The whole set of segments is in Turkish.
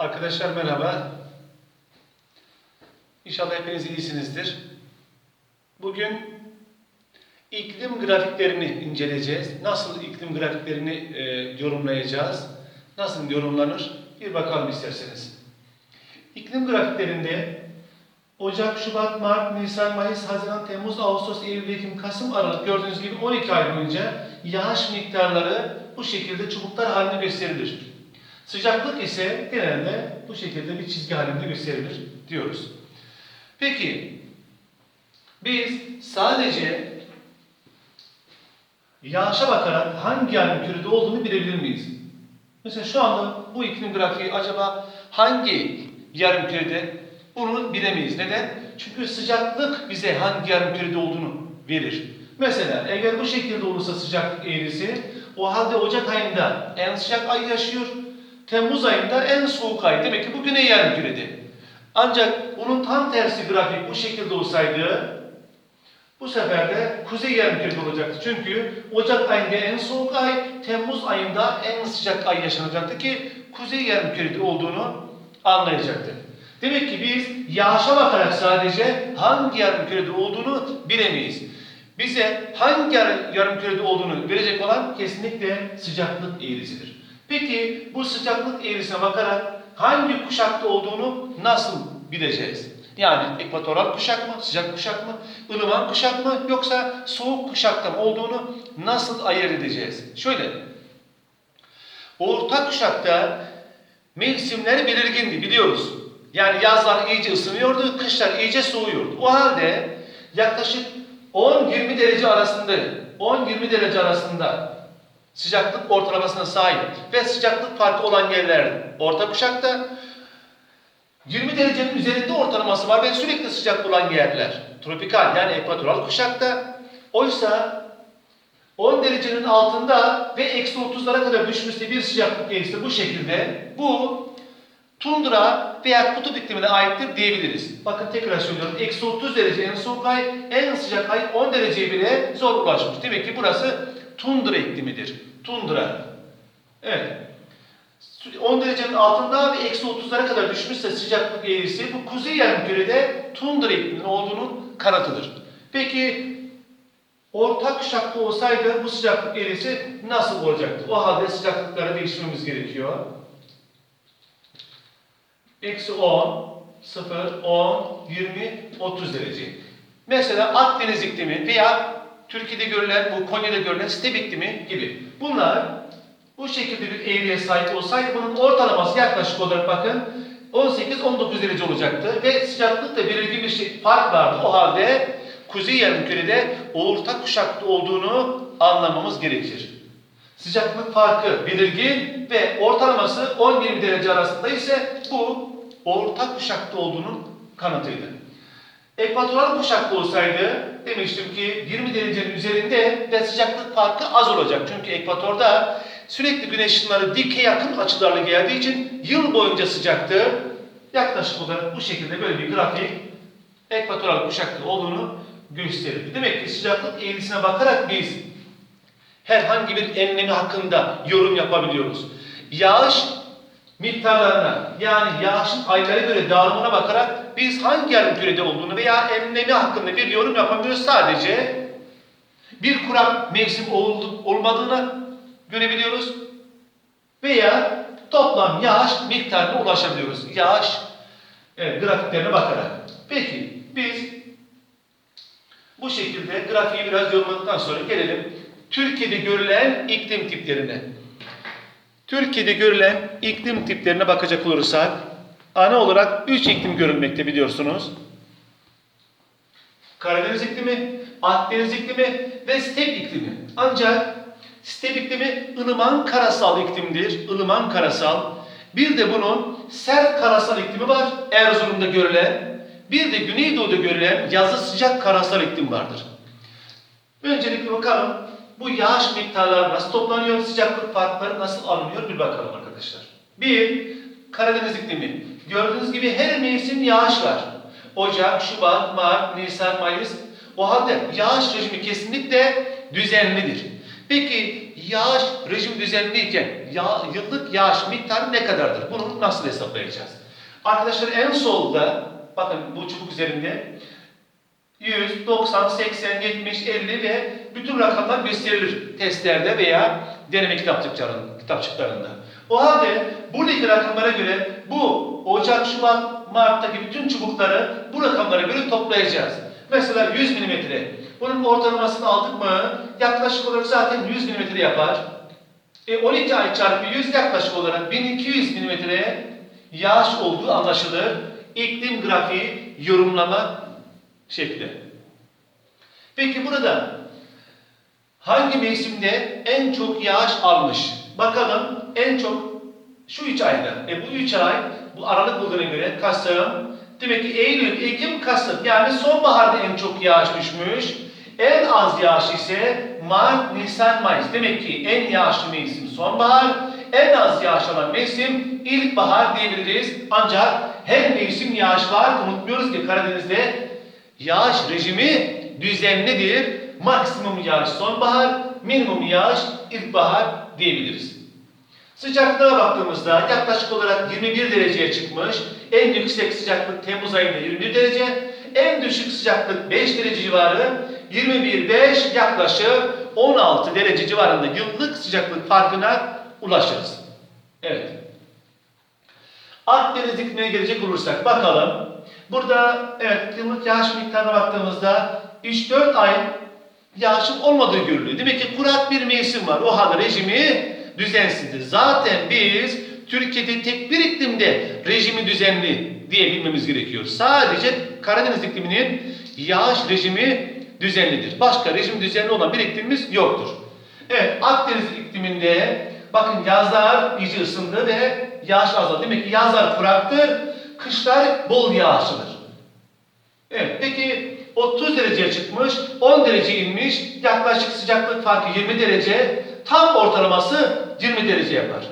Arkadaşlar merhaba. İnşallah hepiniz iyisinizdir. Bugün iklim grafiklerini inceleyeceğiz. Nasıl iklim grafiklerini e, yorumlayacağız? Nasıl yorumlanır? Bir bakalım isterseniz. İklim grafiklerinde Ocak, Şubat, Mart, Nisan, Mayıs, Haziran, Temmuz, Ağustos, Eylül, Ekim, Kasım, Aralık gördüğünüz gibi 12 ay boyunca yağış miktarları bu şekilde çubuklar halinde gösterilir. Sıcaklık ise genelde bu şekilde bir çizgi halinde gösterilir diyoruz. Peki biz sadece yağışa bakarak hangi yarım kürede olduğunu bilebilir miyiz? Mesela şu anda bu iklim grafiği acaba hangi yarım kürede bunu bilemeyiz. Neden? Çünkü sıcaklık bize hangi yarım kürede olduğunu verir. Mesela eğer bu şekilde olursa sıcaklık eğrisi o halde Ocak ayında en sıcak ay yaşıyor. Temmuz ayında en soğuk ay. Demek ki bu güney yarım kürede. Ancak bunun tam tersi grafik bu şekilde olsaydı bu sefer de kuzey yarımkürede olacaktı. Çünkü Ocak ayında en soğuk ay, Temmuz ayında en sıcak ay yaşanacaktı ki kuzey yarımkürede olduğunu anlayacaktık. Demek ki biz yağışa bakarak sadece hangi yarımkürede olduğunu bilemeyiz. Bize hangi yar- yarımkürede olduğunu verecek olan kesinlikle sıcaklık eğrisidir. Peki bu sıcaklık eğrisine bakarak hangi kuşakta olduğunu nasıl bileceğiz? Yani ekvatoral kuşak mı, sıcak kuşak mı, ılıman kuşak mı yoksa soğuk kuşakta mı olduğunu nasıl ayırt edeceğiz? Şöyle, orta kuşakta mevsimler belirgindi biliyoruz. Yani yazlar iyice ısınıyordu, kışlar iyice soğuyordu. O halde yaklaşık 10-20 derece arasında, 10-20 derece arasında sıcaklık ortalamasına sahip ve sıcaklık farkı olan yerler orta kuşakta 20 derecenin üzerinde ortalaması var ve sürekli sıcak olan yerler tropikal yani ekvatoral kuşakta oysa 10 derecenin altında ve eksi 30'lara kadar düşmüşse bir sıcaklık eğrisi bu şekilde bu tundra veya kutup iklimine aittir diyebiliriz. Bakın tekrar söylüyorum. Eksi 30 derece en soğuk ay, en sıcak ay 10 dereceye bile zor ulaşmış. Demek ki burası tundra iklimidir. Tundra. Evet. 10 derecenin altında ve eksi 30'lara kadar düşmüşse sıcaklık eğrisi bu kuzey yarımkürede tundra ikliminin olduğunun kanıtıdır. Peki orta kuşakta olsaydı bu sıcaklık eğrisi nasıl olacaktı? O halde sıcaklıkları değiştirmemiz gerekiyor. Eksi 10, 0, 10, 20, 30 derece. Mesela Akdeniz iklimi veya Türkiye'de görülen, bu Konya'da görülen step iklimi gibi. Bunlar bu şekilde bir eğriye sahip olsaydı bunun ortalaması yaklaşık olarak bakın 18-19 derece olacaktı ve sıcaklıkta belirgin bir şey, fark vardı. O halde kuzey yarımkürede orta kuşakta olduğunu anlamamız gerekir. Sıcaklık farkı belirgin ve ortalaması 10-20 derece arasında ise bu orta kuşakta olduğunun kanıtıydı. Ekvatoral kuşakta olsaydı demiştim ki 20 derecenin üzerinde ve sıcaklık farkı az olacak. Çünkü ekvatorda sürekli güneş ışınları dike yakın açılarla geldiği için yıl boyunca sıcaktı. Yaklaşık olarak bu şekilde böyle bir grafik ekvatoral kuşakta olduğunu gösterir. Demek ki sıcaklık eğrisine bakarak biz herhangi bir enlemi hakkında yorum yapabiliyoruz. Yağış miktarlarına yani yağışın aylara göre dağılımına bakarak biz hangi yarım kürede olduğunu veya enlemi hakkında bir yorum yapamıyoruz. Sadece bir kurak mevsim ol- olmadığına görebiliyoruz veya toplam yağış miktarına ulaşabiliyoruz. Yağış evet, grafiklerine bakarak. Peki biz bu şekilde grafiği biraz yorumladıktan sonra gelelim Türkiye'de görülen iklim tiplerine. Türkiye'de görülen iklim tiplerine bakacak olursak ana olarak 3 iklim görülmekte biliyorsunuz. Karadeniz iklimi, Akdeniz iklimi ve step iklimi. Ancak step iklimi ılıman karasal iklimdir. ılıman karasal. Bir de bunun sert karasal iklimi var. Erzurum'da görülen. Bir de Güneydoğu'da görülen yazı sıcak karasal iklim vardır. Öncelikle bakalım bu yağış miktarları nasıl toplanıyor, sıcaklık farkları nasıl alınıyor bir bakalım arkadaşlar. Bir, Karadeniz iklimi. Gördüğünüz gibi her mevsim yağış var. Ocak, Şubat, Mart, Nisan, Mayıs. O halde yağış rejimi kesinlikle düzenlidir. Peki yağış rejim düzenliyken ya, yıllık yağış miktarı ne kadardır? Bunu nasıl hesaplayacağız? Arkadaşlar en solda bakın bu çubuk üzerinde 100, 90, 80, 70, 50 ve bütün rakamlar gösterilir testlerde veya deneme kitapçıklarında. O halde buradaki rakamlara göre bu Ocak, Şubat, Mart'taki bütün çubukları bu rakamlara göre toplayacağız. Mesela 100 milimetre. Bunun ortalamasını aldık mı yaklaşık olarak zaten 100 milimetre yapar. E 12 ay çarpı 100 yaklaşık olarak 1200 milimetreye yağış olduğu anlaşılır. İklim grafiği yorumlama şekli. Peki burada hangi mevsimde en çok yağış almış? Bakalım en çok şu üç ayda. E bu üç ay bu Aralık olduğuna göre Kasım, demek ki Eylül, Ekim, Kasım yani sonbaharda en çok yağış düşmüş. En az yağış ise Mart, Nisan, Mayıs. Demek ki en yağışlı mevsim sonbahar, en az yağış alan mevsim ilkbahar diyebiliriz. Ancak her mevsim yağış var. Unutmuyoruz ki Karadeniz'de yağış rejimi düzenlidir. Maksimum yağış sonbahar, minimum yağış ilkbahar diyebiliriz. Sıcaklığa baktığımızda yaklaşık olarak 21 dereceye çıkmış. En yüksek sıcaklık Temmuz ayında 21 derece. En düşük sıcaklık 5 derece civarı. 21-5 yaklaşık 16 derece civarında yıllık sıcaklık farkına ulaşırız. Evet. Akdeniz iklimine gelecek olursak bakalım. Burada evet yıllık yağış miktarına baktığımızda 3-4 ay yağışın olmadığı görülüyor. Demek ki kurak bir mevsim var. O halde rejimi düzensizdir. Zaten biz Türkiye'de tek bir iklimde rejimi düzenli diyebilmemiz gerekiyor. Sadece Karadeniz ikliminin yağış rejimi düzenlidir. Başka rejim düzenli olan bir iklimimiz yoktur. Evet Akdeniz ikliminde bakın yazlar iyice ısındı ve yağış azaldı. Demek ki yazlar kuraktır, kışlar bol yağışlıdır. Evet peki 30 dereceye çıkmış, 10 derece inmiş, yaklaşık sıcaklık farkı 20 derece, tam ortalaması 20 derece yapar.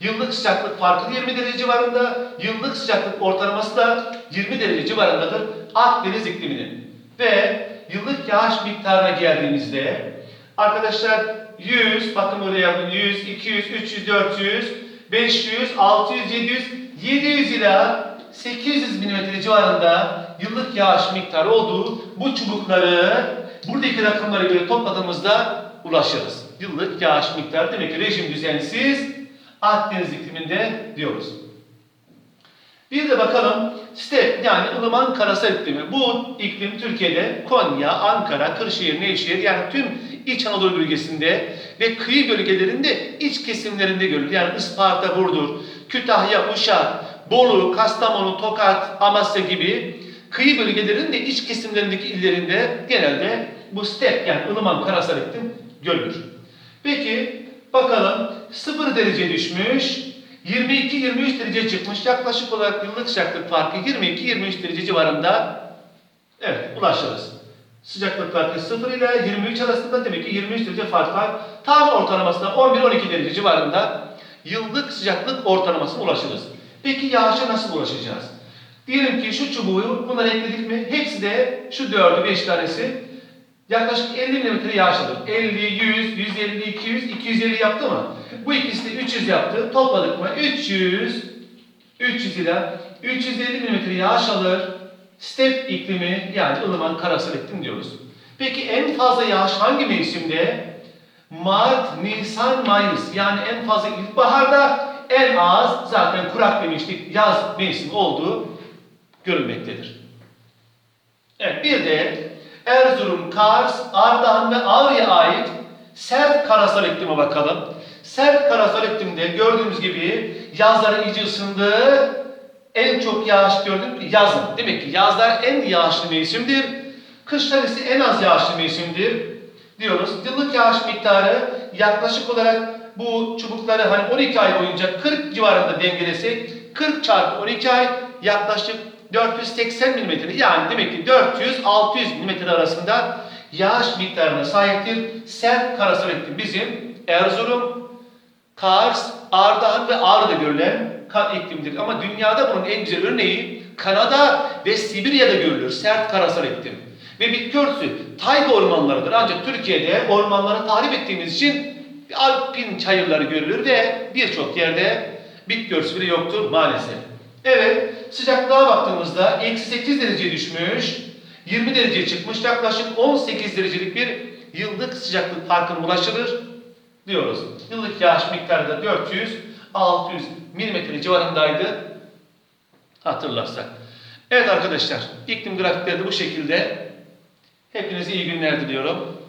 Yıllık sıcaklık farkı 20 derece civarında, yıllık sıcaklık ortalaması da 20 derece civarındadır Akdeniz ikliminin. Ve yıllık yağış miktarına geldiğimizde arkadaşlar 100, bakın burada yazdım 100, 200, 300, 400, 500, 600, 700, 700 ila 800 milimetre civarında yıllık yağış miktarı olduğu bu çubukları buradaki rakamlara göre topladığımızda ulaşırız. Yıllık yağış miktarı demek ki rejim düzensiz Akdeniz ikliminde diyoruz. Bir de bakalım step yani ılıman karasal iklimi. Bu iklim Türkiye'de Konya, Ankara, Kırşehir, Nevşehir yani tüm İç Anadolu bölgesinde ve kıyı bölgelerinde iç kesimlerinde görülür. Yani Isparta, Burdur, Kütahya, Uşak, Bolu, Kastamonu, Tokat, Amasya gibi kıyı bölgelerinin de iç kesimlerindeki illerinde genelde bu step yani ılıman karasal görülür. Peki bakalım 0 derece düşmüş, 22-23 derece çıkmış. Yaklaşık olarak yıllık sıcaklık farkı 22-23 derece civarında evet ulaşırız. Sıcaklık farkı 0 ile 23 arasında demek ki 23 derece fark var. Tam ortalamasında 11-12 derece civarında yıllık sıcaklık ortalamasına ulaşırız. Peki yağışa nasıl ulaşacağız? Diyelim ki şu çubuğu bunları ekledik mi? Hepsi de şu 4'ü 5 tanesi yaklaşık 50 mm yağış alır. 50, 100, 150, 200, 250 yaptı mı? Bu ikisi de 300 yaptı. Topladık mı? 300, 300 ile 350 mm yağış alır. Step iklimi yani ılıman karasal iklim diyoruz. Peki en fazla yağış hangi mevsimde? Mart, Nisan, Mayıs. Yani en fazla ilkbaharda en az zaten kurak demiştik yaz mevsimi olduğu görülmektedir. Evet bir de Erzurum, Kars, Ardahan ve Ağrı'ya ait sert karasal iklime bakalım. Sert karasal iklimde gördüğümüz gibi yazları iyice ısındı. En çok yağış gördüm yazın. Demek ki yazlar en yağışlı mevsimdir. Kışlar ise en az yağışlı mevsimdir diyoruz. Yıllık yağış miktarı yaklaşık olarak bu çubukları hani 12 ay boyunca 40 civarında dengelesek 40 çarpı 12 ay yaklaşık 480 mm yani demek ki 400-600 mm arasında yağış miktarına sahiptir. Sert karasal iklim bizim Erzurum, Kars, Ardahan ve Ağrı'da görülen kar iklimdir. Ama dünyada bunun en güzel örneği Kanada ve Sibirya'da görülür. Sert karasal iklim. Ve bitki örtüsü tayga ormanlarıdır. Ancak Türkiye'de ormanları tahrip ettiğimiz için alpin çayırları görülür ve birçok yerde bitki örtüsü bile yoktur maalesef. Evet, sıcaklığa baktığımızda eksi 8 dereceye düşmüş, 20 dereceye çıkmış, yaklaşık 18 derecelik bir yıllık sıcaklık farkına ulaşılır diyoruz. Yıllık yağış miktarı da 400-600 milimetre civarındaydı hatırlarsak. Evet arkadaşlar, iklim grafikleri de bu şekilde. Hepinize iyi günler diliyorum.